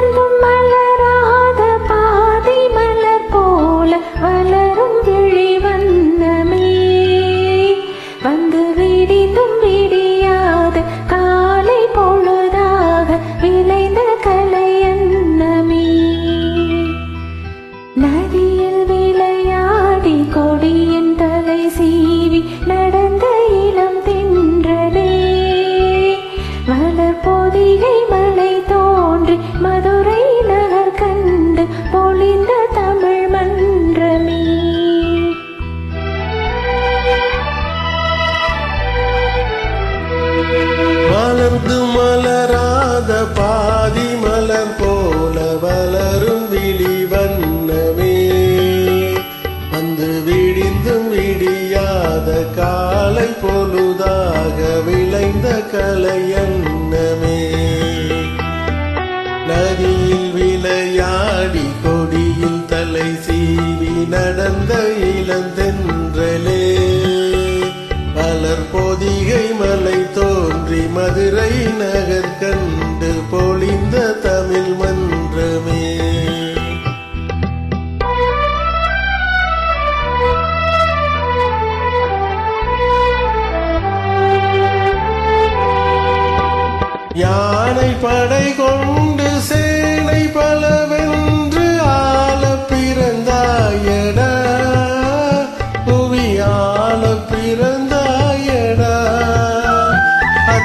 Spider-Man நடந்த இளந்தென்றலே. பலர் பொதிகை மலை தோன்றி மதுரை நகர் கண்டு பொழிந்த தமிழ் மன்றமே. யானை படை கொண்டு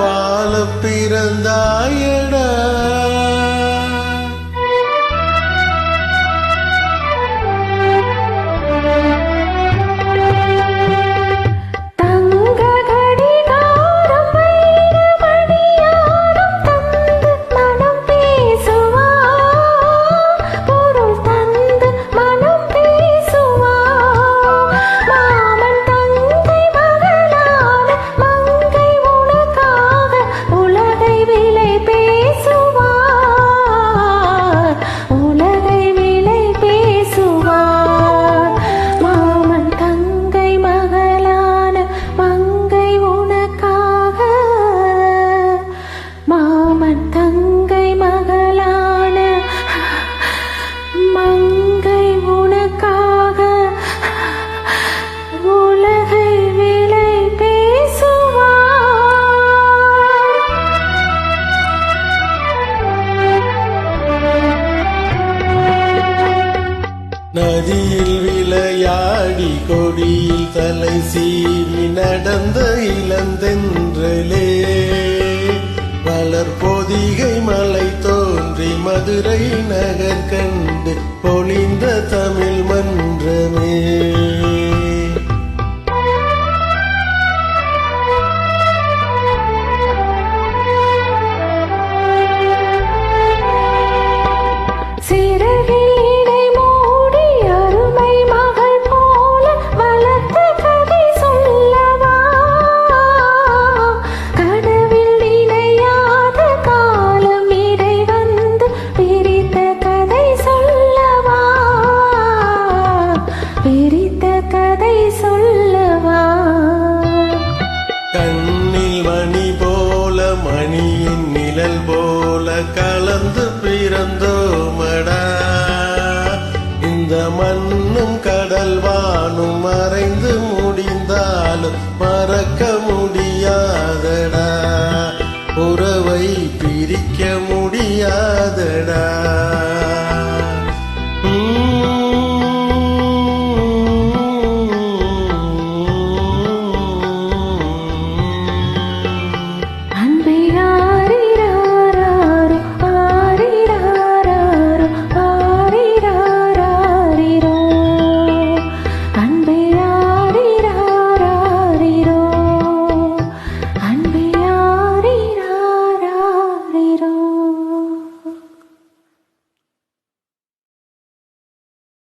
வாழ பிறந்தாயடா. மாமன் தங்கை மகளான மங்கை உனக்காக உலகை விலை பேசுவார் நதியில் விளையாடி கொடியில் தலை சீவி நடந்த இளந்தென்றலே பொதிகை மலை தோன்றி மதுரை நகர் கண்டு பொழிந்த தமிழ் மன்றமே. சிறகில் பிரித்த கதை சொல்லவா?